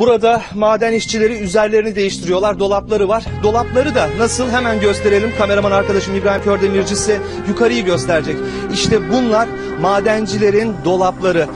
Burada maden işçileri üzerlerini değiştiriyorlar. Dolapları var. Dolapları da nasıl hemen gösterelim. Kameraman arkadaşım İbrahim Kördemirci size yukarıyı gösterecek. İşte bunlar madencilerin dolapları.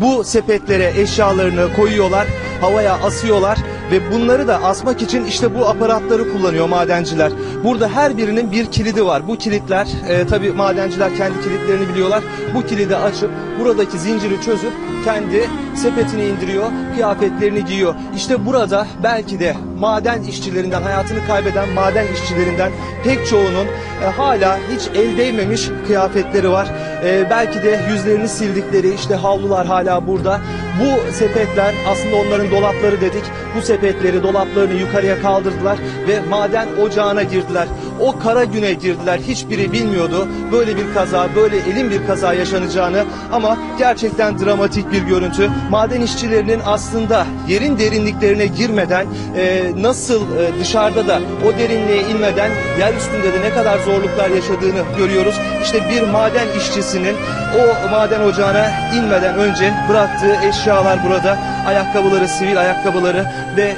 Bu sepetlere eşyalarını koyuyorlar, havaya asıyorlar ve bunları da asmak için işte bu aparatları kullanıyor madenciler. Burada her birinin bir kilidi var. Bu kilitler e, tabi madenciler kendi kilitlerini biliyorlar. Bu kilidi açıp buradaki zinciri çözüp kendi sepetini indiriyor, kıyafetlerini giyiyor. İşte burada belki de maden işçilerinden, hayatını kaybeden maden işçilerinden pek çoğunun e, hala hiç el değmemiş kıyafetleri var. E, belki de yüzlerini sildikleri işte havlular hala burada. Bu sepetler aslında onların dolapları dedik. Bu sepetleri, dolaplarını yukarıya kaldırdılar ve maden ocağına girdiler. O kara güne girdiler. Hiçbiri bilmiyordu böyle bir kaza, böyle elin bir kaza yaşanacağını ama gerçekten dramatik bir görüntü. Maden işçilerinin aslında yerin derinliklerine girmeden e, nasıl e, dışarıda da o derinliğe inmeden yer üstünde de ne kadar zorluklar yaşadığını görüyoruz. İşte bir maden işçisinin o maden ocağına inmeden önce bıraktığı eşyalar burada. Ayakkabıları, sivil ayakkabıları ve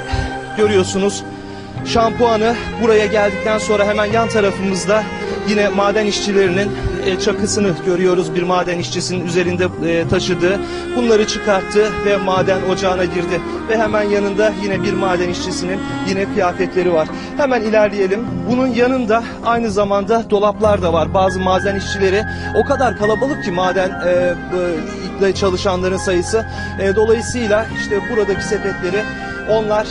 görüyorsunuz şampuanı buraya geldikten sonra hemen yan tarafımızda yine maden işçilerinin e, çakısını görüyoruz. Bir maden işçisinin üzerinde e, taşıdığı. Bunları çıkarttı ve maden ocağına girdi. Ve hemen yanında yine bir maden işçisinin yine kıyafetleri var. Hemen ilerleyelim. Bunun yanında aynı zamanda dolaplar da var. Bazı maden işçileri o kadar kalabalık ki maden e, e, çalışanların sayısı. Dolayısıyla işte buradaki sepetleri onlar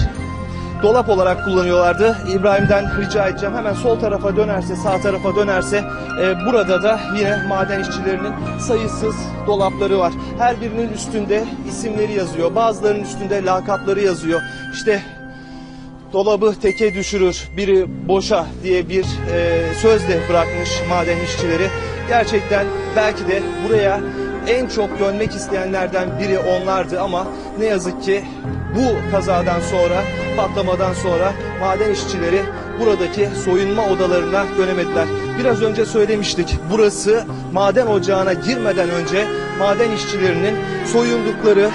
dolap olarak kullanıyorlardı. İbrahim'den rica edeceğim hemen sol tarafa dönerse sağ tarafa dönerse e, burada da yine maden işçilerinin sayısız dolapları var. Her birinin üstünde isimleri yazıyor. Bazılarının üstünde lakapları yazıyor. İşte dolabı teke düşürür, biri boşa diye bir e, söz de bırakmış maden işçileri. Gerçekten belki de buraya en çok dönmek isteyenlerden biri onlardı ama ne yazık ki bu kazadan sonra, patlamadan sonra maden işçileri buradaki soyunma odalarına dönemediler. Biraz önce söylemiştik. Burası maden ocağına girmeden önce maden işçilerinin soyundukları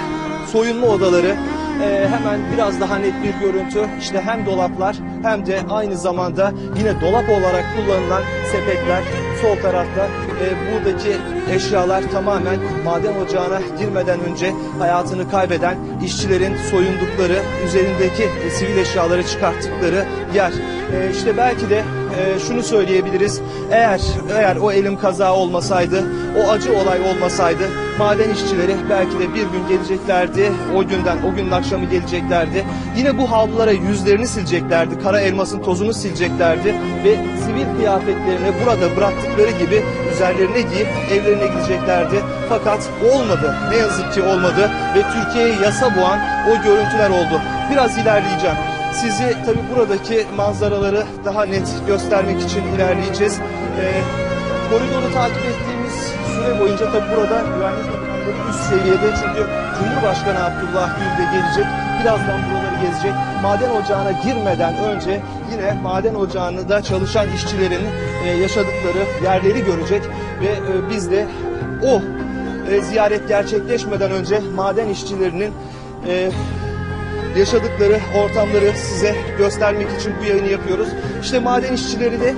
soyunma odaları e, hemen biraz daha net bir görüntü. İşte hem dolaplar hem de aynı zamanda yine dolap olarak kullanılan sepetler sol tarafta e, buradaki eşyalar tamamen maden ocağına girmeden önce hayatını kaybeden işçilerin soyundukları, üzerindeki e, sivil eşyaları çıkarttıkları yer. E, işte belki de e, şunu söyleyebiliriz. Eğer eğer o elim kaza olmasaydı, o acı olay olmasaydı maden işçileri belki de bir gün geleceklerdi. O günden, o günün akşamı geleceklerdi. Yine bu havlulara yüzlerini sileceklerdi. Kara elmasın tozunu sileceklerdi ve sivil kıyafetlerini burada bıraktıkları gibi üzerlerine giyip evlerine gideceklerdi. Fakat olmadı. Ne yazık ki olmadı ve Türkiye'ye yasa boğan o görüntüler oldu. Biraz ilerleyeceğim. Sizi tabi buradaki manzaraları daha net göstermek için ilerleyeceğiz. Ee, koridoru takip ettiğimiz süre boyunca tabi burada güvenlik önlemleri üst seviyede çünkü Cumhurbaşkanı Abdullah Gül de gelecek. Birazdan buraları gezecek. Maden ocağına girmeden önce yine maden ocağında çalışan işçilerin e, yaşadıkları yerleri görecek ve e, biz de o e, ziyaret gerçekleşmeden önce maden işçilerinin yaşadıkları ortamları size göstermek için bu yayını yapıyoruz. İşte maden işçileri de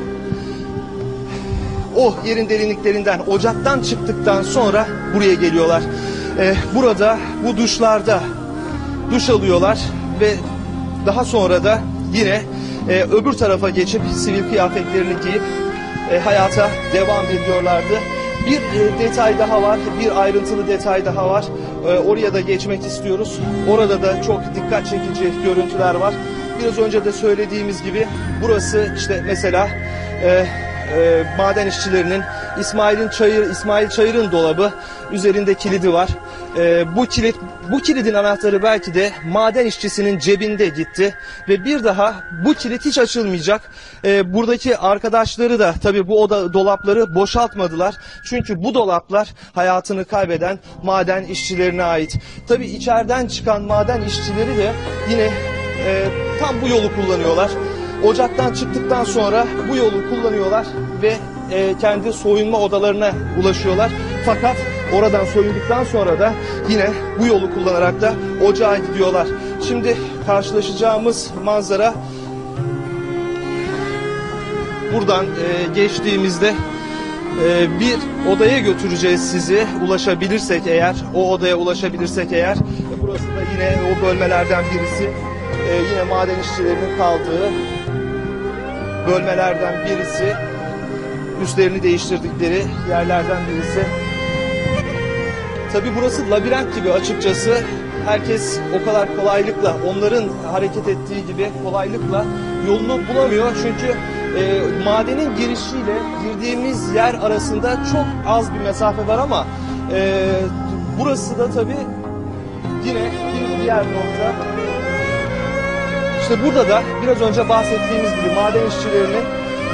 o yerin derinliklerinden, ocaktan çıktıktan sonra buraya geliyorlar. Ee, burada bu duşlarda duş alıyorlar ve daha sonra da yine e, öbür tarafa geçip sivil kıyafetlerini giyip e, hayata devam ediyorlardı. Bir e, detay daha var, bir ayrıntılı detay daha var. E, oraya da geçmek istiyoruz. Orada da çok dikkat çekici görüntüler var. Biraz önce de söylediğimiz gibi burası işte mesela e, e, maden işçilerinin İsmail'in Çayır İsmail Çayır'ın dolabı üzerinde kilidi var. E, bu kilit bu kilidin anahtarı belki de maden işçisinin cebinde gitti ve bir daha bu kilit hiç açılmayacak. E, buradaki arkadaşları da tabii bu oda dolapları boşaltmadılar. Çünkü bu dolaplar hayatını kaybeden maden işçilerine ait. Tabii içeriden çıkan maden işçileri de yine e, tam bu yolu kullanıyorlar. Ocaktan çıktıktan sonra bu yolu kullanıyorlar ve e, kendi soyunma odalarına ulaşıyorlar. Fakat oradan soyunduktan sonra da yine bu yolu kullanarak da ocağa gidiyorlar. şimdi karşılaşacağımız manzara buradan e, geçtiğimizde e, bir odaya götüreceğiz sizi ulaşabilirsek eğer o odaya ulaşabilirsek eğer burası da yine o bölmelerden birisi E, yine maden işçilerinin kaldığı bölmelerden birisi üstlerini değiştirdikleri yerlerden birisi Tabi burası labirent gibi açıkçası. Herkes o kadar kolaylıkla, onların hareket ettiği gibi kolaylıkla yolunu bulamıyor. Çünkü e, madenin girişiyle girdiğimiz yer arasında çok az bir mesafe var ama e, burası da tabi yine bir diğer nokta. İşte burada da biraz önce bahsettiğimiz gibi maden işçilerinin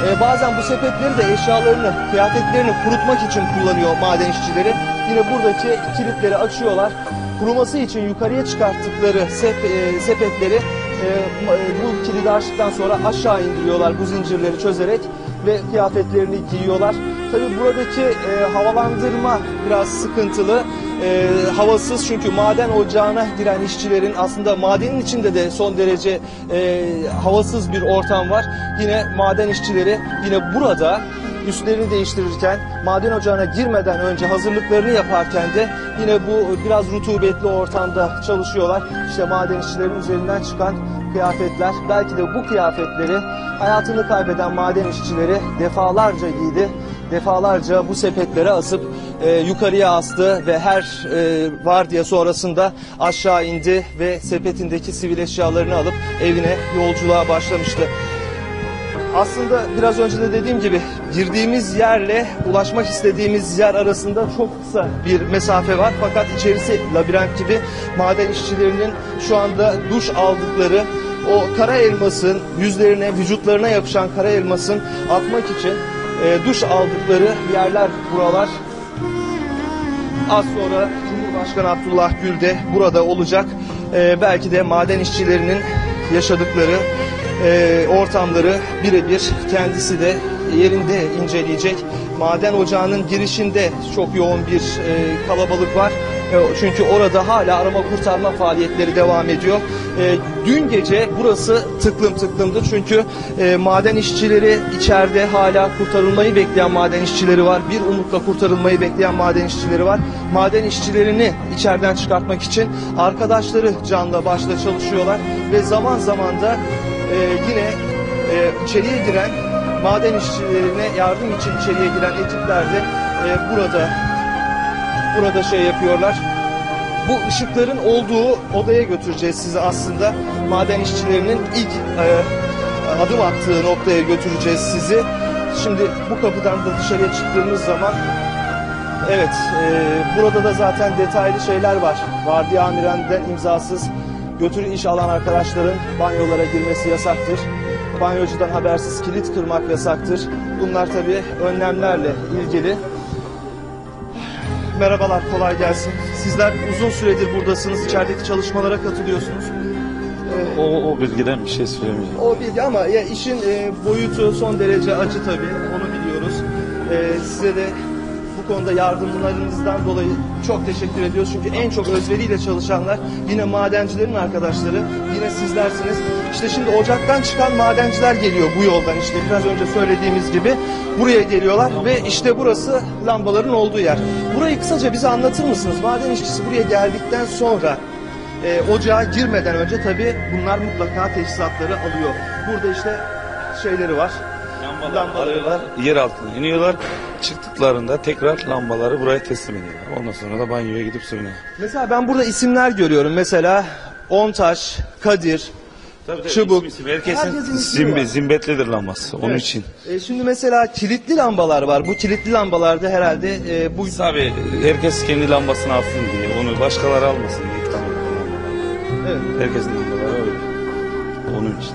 e, bazen bu sepetleri de eşyalarını, kıyafetlerini kurutmak için kullanıyor maden işçileri. Yine buradaki kilitleri açıyorlar. Kuruması için yukarıya çıkarttıkları sep- e, sepetleri e, e, bu kilidi açtıktan sonra aşağı indiriyorlar bu zincirleri çözerek ve kıyafetlerini giyiyorlar. Tabii buradaki e, havalandırma biraz sıkıntılı. E, havasız çünkü maden ocağına giren işçilerin aslında madenin içinde de son derece e, havasız bir ortam var. Yine maden işçileri yine burada üstlerini değiştirirken maden ocağına girmeden önce hazırlıklarını yaparken de yine bu biraz rutubetli ortamda çalışıyorlar. İşte maden işçilerin üzerinden çıkan kıyafetler belki de bu kıyafetleri hayatını kaybeden maden işçileri defalarca giydi. Defalarca bu sepetlere asıp e, yukarıya astı ve her e, vardiya sonrasında aşağı indi ve sepetindeki sivil eşyalarını alıp evine yolculuğa başlamıştı. Aslında biraz önce de dediğim gibi girdiğimiz yerle ulaşmak istediğimiz yer arasında çok kısa bir mesafe var. Fakat içerisi labirent gibi maden işçilerinin şu anda duş aldıkları o kara elmasın yüzlerine, vücutlarına yapışan kara elmasın atmak için e, duş aldıkları yerler buralar. Az sonra Cumhurbaşkanı Abdullah Gül de burada olacak. Ee, belki de maden işçilerinin yaşadıkları e, ortamları birebir kendisi de yerinde inceleyecek. Maden ocağının girişinde çok yoğun bir e, kalabalık var. E, çünkü orada hala arama kurtarma faaliyetleri devam ediyor. E, dün gece burası tıklım tıklımdı çünkü e, maden işçileri içeride hala kurtarılmayı bekleyen maden işçileri var. Bir umutla kurtarılmayı bekleyen maden işçileri var. Maden işçilerini içeriden çıkartmak için arkadaşları canla başla çalışıyorlar ve zaman zaman da yine içeriye giren maden işçilerine yardım için içeriye giren ekipler de burada burada şey yapıyorlar. Bu ışıkların olduğu odaya götüreceğiz sizi aslında. Maden işçilerinin ilk e, adım attığı noktaya götüreceğiz sizi. Şimdi bu kapıdan da dışarıya çıktığımız zaman evet e, burada da zaten detaylı şeyler var. Vardiya amirenden imzasız götürü iş alan arkadaşların banyolara girmesi yasaktır. Banyocudan habersiz kilit kırmak yasaktır. Bunlar tabii önlemlerle ilgili. Merhabalar, kolay gelsin. Sizler uzun süredir buradasınız, içerideki çalışmalara katılıyorsunuz. Ee, O, o bilgiden bir şey söylemeyeceğim. o bilgi ama ya işin e, boyutu son derece acı tabii, onu biliyoruz. Ee, size de bu konuda yardımlarınızdan dolayı çok teşekkür ediyoruz. Çünkü en çok özveriyle çalışanlar yine madencilerin arkadaşları, yine sizlersiniz. İşte şimdi ocaktan çıkan madenciler geliyor bu yoldan işte biraz önce söylediğimiz gibi. Buraya geliyorlar ve işte burası lambaların olduğu yer. Burayı kısaca bize anlatır mısınız? Maden işçisi buraya geldikten sonra e, ocağa girmeden önce tabii bunlar mutlaka teçhizatları alıyor. Burada işte şeyleri var. Lambaları alıyorlar, yer altına iniyorlar. Çıktıklarında tekrar lambaları buraya teslim ediyorlar. Ondan sonra da banyoya gidip sürünüyor. Mesela ben burada isimler görüyorum. Mesela Ontaş, Kadir. Çubuk. Herkesin Herkesin ismi zimbe, zimbetlidir lambası. Onun Evet. için. E, şimdi mesela kilitli lambalar var. Bu kilitli lambalarda herhalde e, bu Tabii herkes kendi lambasını alsın diye. Onu başkaları almasın diye. lambalar. Evet. Herkesin lambaları öyle. Onun için.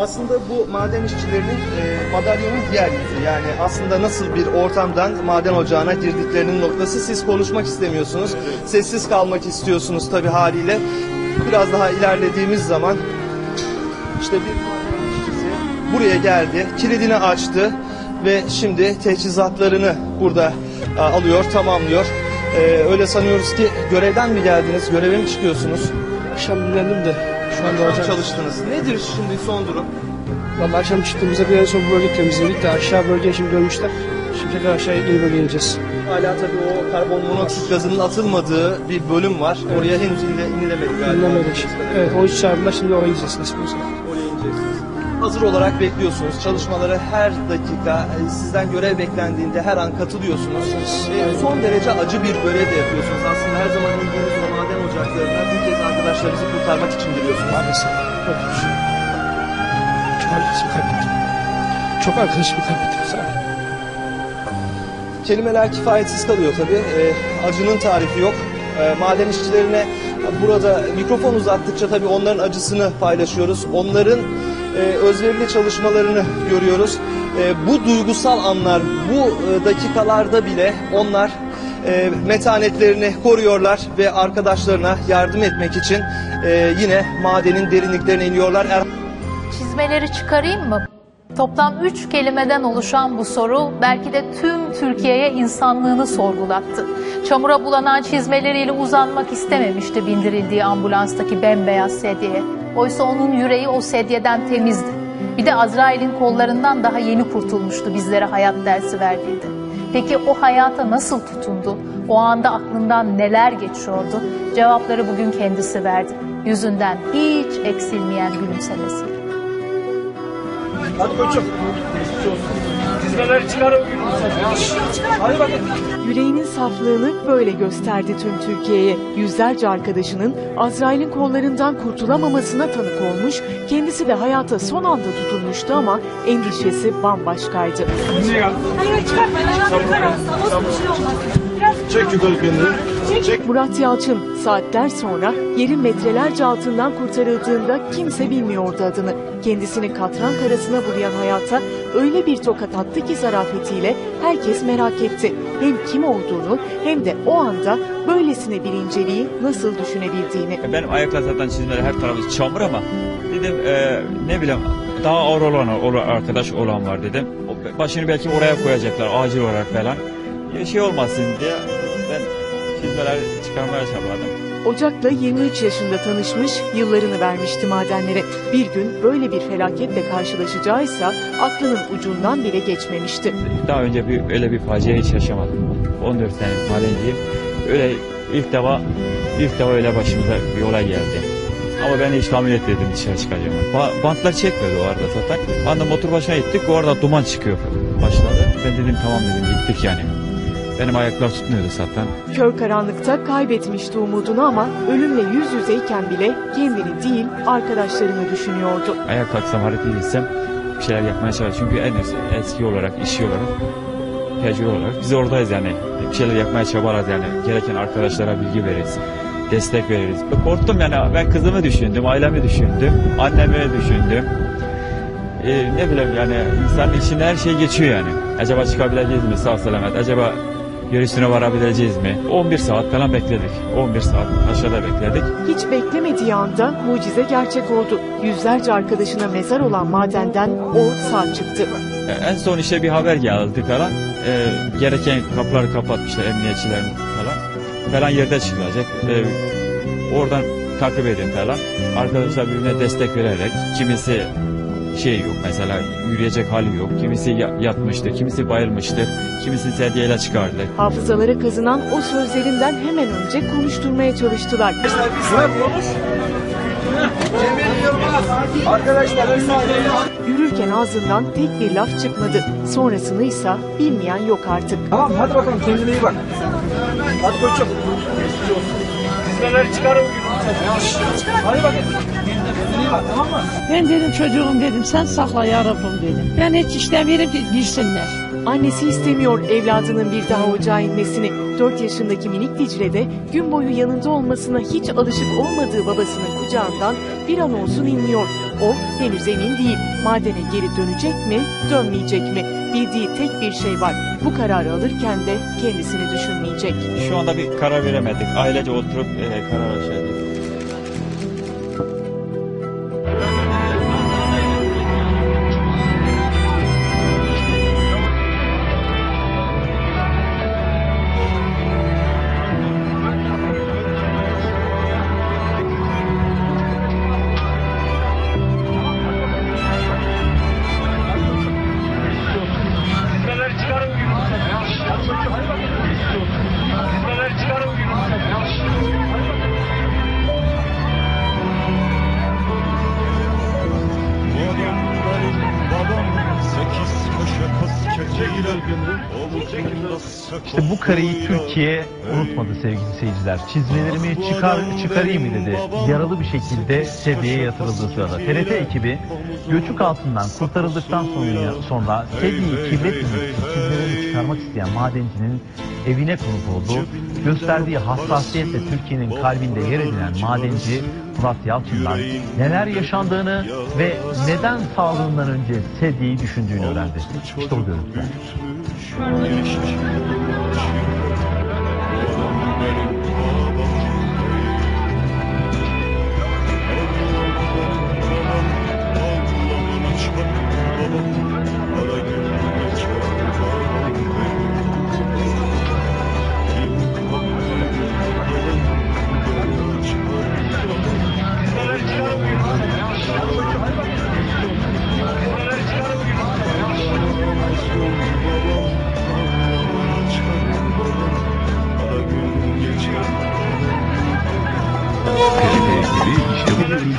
Aslında bu maden işçilerinin e, madalyonun diğer yüzü. Yani aslında nasıl bir ortamdan maden ocağına girdiklerinin noktası siz konuşmak istemiyorsunuz. Sessiz kalmak istiyorsunuz tabii haliyle. Biraz daha ilerlediğimiz zaman işte bir maden işçisi buraya geldi, kilidini açtı ve şimdi teçhizatlarını burada e, alıyor, tamamlıyor. E, öyle sanıyoruz ki görevden mi geldiniz, göreve mi çıkıyorsunuz? akşam dinlendim de şu anda Şu an hocam. çalıştınız. Nedir şimdi son durum? Vallahi akşam çıktığımızda bir en son bu bölge temizledik de aşağı bölgeye şimdi dönmüşler. Şimdi tekrar aşağıya yeni bölgeye ineceğiz. Hala tabii o karbon monoksit gazının atılmadığı bir bölüm var. Oraya henüz inile, inilemedi galiba. Dinlemedik. Evet o iş çağırdılar şimdi oraya gideceğiz nasip olursa. Oraya ineceksiniz. Hazır olarak bekliyorsunuz. Çalışmalara her dakika e, sizden görev beklendiğinde her an katılıyorsunuz. E, son derece acı bir görev de yapıyorsunuz. Aslında her zaman ilginiz o maden ocaklarına bir kez arkadaşlarınızı kurtarmak için giriyorsunuz. Maalesef. Çok arkadaşımı kaybettim. Çok arkadaşımı kaybettim. Ol. Kelimeler kifayetsiz kalıyor tabii. E, acının tarifi yok. E, maden işçilerine burada mikrofon uzattıkça tabii onların acısını paylaşıyoruz. Onların e, özverili çalışmalarını görüyoruz. E, bu duygusal anlar, bu e, dakikalarda bile onlar e, metanetlerini koruyorlar ve arkadaşlarına yardım etmek için e, yine madenin derinliklerine iniyorlar. Er- Çizmeleri çıkarayım mı? Toplam üç kelimeden oluşan bu soru belki de tüm Türkiye'ye insanlığını sorgulattı. Çamura bulanan çizmeleriyle uzanmak istememişti bindirildiği ambulanstaki bembeyaz sedyeye. Oysa onun yüreği o sedyeden temizdi. Bir de Azrail'in kollarından daha yeni kurtulmuştu bizlere hayat dersi verdiğinde. Peki o hayata nasıl tutundu? O anda aklından neler geçiyordu? Cevapları bugün kendisi verdi. Yüzünden hiç eksilmeyen gülümsemesiyle. Yüreğinin saflığını böyle gösterdi tüm Türkiye'ye. Yüzlerce arkadaşının Azrail'in kollarından kurtulamamasına tanık olmuş, kendisi de hayata son anda tutunmuştu ama endişesi bambaşkaydı. Murat Yalçın saatler sonra yerin metrelerce altından kurtarıldığında kimse bilmiyordu adını. Kendisini katran karasına bulayan hayata öyle bir tokat attı ki zarafetiyle herkes merak etti. Hem kim olduğunu hem de o anda böylesine bir inceliği nasıl düşünebildiğini. Benim ayaklar zaten çizmeler her tarafı çamur ama dedim e, ne bileyim daha ağır olan arkadaş olan var dedim. Başını belki oraya koyacaklar acil olarak falan. Ya şey olmasın diye çizmeleri çıkarmaya çabaladım. Ocak'la 23 yaşında tanışmış, yıllarını vermişti madenlere. Bir gün böyle bir felaketle karşılaşacağıysa aklının ucundan bile geçmemişti. Daha önce bir, öyle bir facia hiç yaşamadım. 14 sene madenciyim. Öyle ilk defa ilk defa öyle başımıza bir olay geldi. Ama ben hiç tahmin etmedim dışarı çıkacağımı. Ba- bantlar çekmedi o arada zaten. Anda motor başına gittik. O arada duman çıkıyor başladı. Ben dedim tamam dedim gittik yani. Benim ayaklar tutmuyordu zaten. Kör karanlıkta kaybetmişti umudunu ama ölümle yüz yüzeyken bile kendini değil arkadaşlarını düşünüyordu. Ayağa kalksam hareket etsem bir şeyler yapmaya çalışıyorum. Çünkü en eski, eski olarak, işi olarak, tecrübe olarak biz oradayız yani. Bir şeyler yapmaya çabalarız yani. Gereken arkadaşlara bilgi veririz. Destek veririz. Korktum yani ben kızımı düşündüm, ailemi düşündüm, annemi düşündüm. Ee, ne bileyim yani insanın içinde her şey geçiyor yani. Acaba çıkabileceğiz mi sağ selamet? Acaba görüsüne varabileceğiz mi? 11 saat falan bekledik. 11 saat aşağıda bekledik. Hiç beklemediği anda mucize gerçek oldu. Yüzlerce arkadaşına mezar olan madenden o sağ çıktı. E, En son işte bir haber geldi falan. E, gereken kapıları kapatmışlar emniyetçilerin falan. Falan yerde çıkılacak. E, oradan takip edin falan. Arkadaşlar birbirine destek vererek kimisi şey yok mesela yürüyecek hali yok. Kimisi ya- yatmıştır, kimisi bayılmıştır, kimisi sedyeyle çıkardı. Hafızalara kazınan o sözlerinden hemen önce konuşturmaya çalıştılar. Yürürken ağzından tek bir laf çıkmadı. Sonrasını ise bilmeyen yok artık. Tamam hadi bakalım kendine iyi bak. Hadi koçum. Dizmeleri çıkarın. Hadi bakayım. Kendine iyi bak tamam mı? Ben dedim çocuğum dedim sen sakla yarabbim dedim. Ben hiç istemiyorum ki girsinler. Annesi istemiyor evladının bir daha ocağa inmesini. 4 yaşındaki minik Dicle de gün boyu yanında olmasına hiç alışık olmadığı babasının kucağından bir an olsun inmiyor. O henüz emin değil. Madene geri dönecek mi, dönmeyecek mi? Bildiği tek bir şey var. Bu kararı alırken de kendisini düşünmeyecek. Şu anda bir karar veremedik. Ailece oturup e, karar aşağıda. İşte bu kareyi Türkiye unutmadı sevgili seyirciler. Çizmelerimi çıkar çıkarayım mı dedi. Yaralı bir şekilde sedyeye yatırıldığı sırada. TRT ekibi göçük altından kurtarıldıktan sonra, sonra sedyeyi kirletmemek için çizmelerini çıkarmak isteyen madencinin evine konuk oldu. Gösterdiği hassasiyetle Türkiye'nin kalbinde yer edinen madenci Murat Yalçın'dan neler yaşandığını ve neden sağlığından önce sedyeyi düşündüğünü öğrendi. İşte o görüntüler. TRT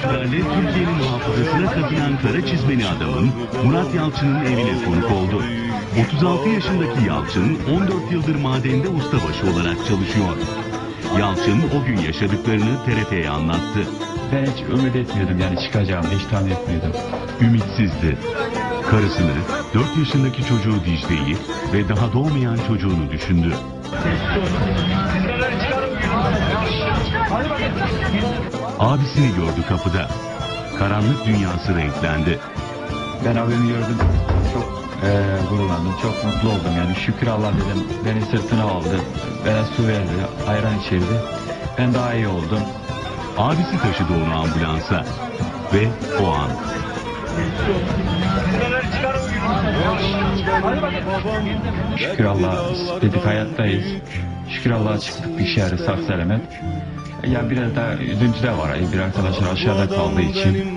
görüntülerle Türkiye'nin hafızasına kazınan kara çizmeli adamın Murat Yalçın'ın evine konuk oldu. 36 yaşındaki Yalçın 14 yıldır madende ustabaşı olarak çalışıyor. Yalçın o gün yaşadıklarını TRT'ye anlattı. Ben hiç ümit etmiyordum yani çıkacağımı hiç tahmin etmiyordum. Ümitsizdi. Karısını, 4 yaşındaki çocuğu Dicle'yi ve daha doğmayan çocuğunu düşündü. Abisini gördü kapıda. Karanlık dünyası renklendi. Ben abimi gördüm. Çok eee gururlandım. Çok mutlu oldum yani. Şükür Allah dedim. Beni sırtına aldı. Bana su verdi. Ayran içirdi. Ben daha iyi oldum. Abisi taşıdı onu ambulansa. Ve o an Şükür Allah dedik hayattayız. Şükür Allah'a çıktık bir şehre sağ selamet. Ya biraz da üzüntü de var. Bir arkadaşlar aşağıda kaldığı için.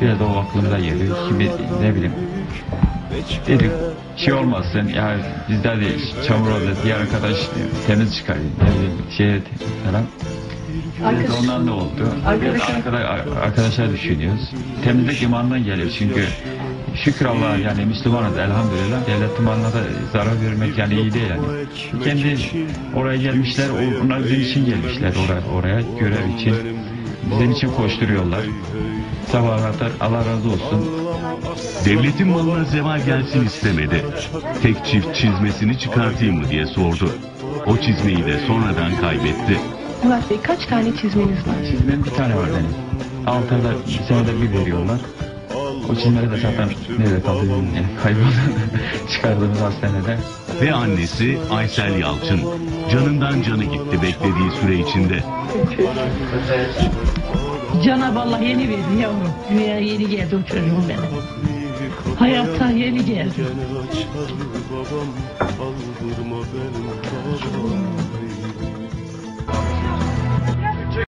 Biraz da o aklımda geliyor. Şimdi ne bileyim. Dedik şey olmasın ya bizler de çamur oldu diğer arkadaş temiz çıkarayım ne bileyim şey falan. Da ondan da oldu. Biraz arkadaş, arkadaşlar düşünüyoruz. Temizlik imandan geliyor çünkü şükür Allah'a yani Müslümanız elhamdülillah. Devlet imanına da zarar vermek yani iyi değil yani. Kendi oraya gelmişler, onlar bizim için gelmişler oraya, oraya görev için. Bizim için koşturuyorlar. Sabaha kadar Allah razı olsun. devletin malına zeval gelsin istemedi. Tek çift çizmesini çıkartayım mı diye sordu. O çizmeyi de sonradan kaybetti. Murat Bey kaç tane çizmeniz var? Benim bir tane var benim. Altı ayda bir senede bir veriyorlar. O çizmeleri de zaten nerede kaldı kayboldu. Çıkardığımız hastanede. Ve annesi Aysel Yalçın. Canından canı gitti beklediği süre içinde. Cenab-ı Allah yeni verdi yavrum. Dünyaya yeni geldi o çocuğum benim. Hayata yeni geldi.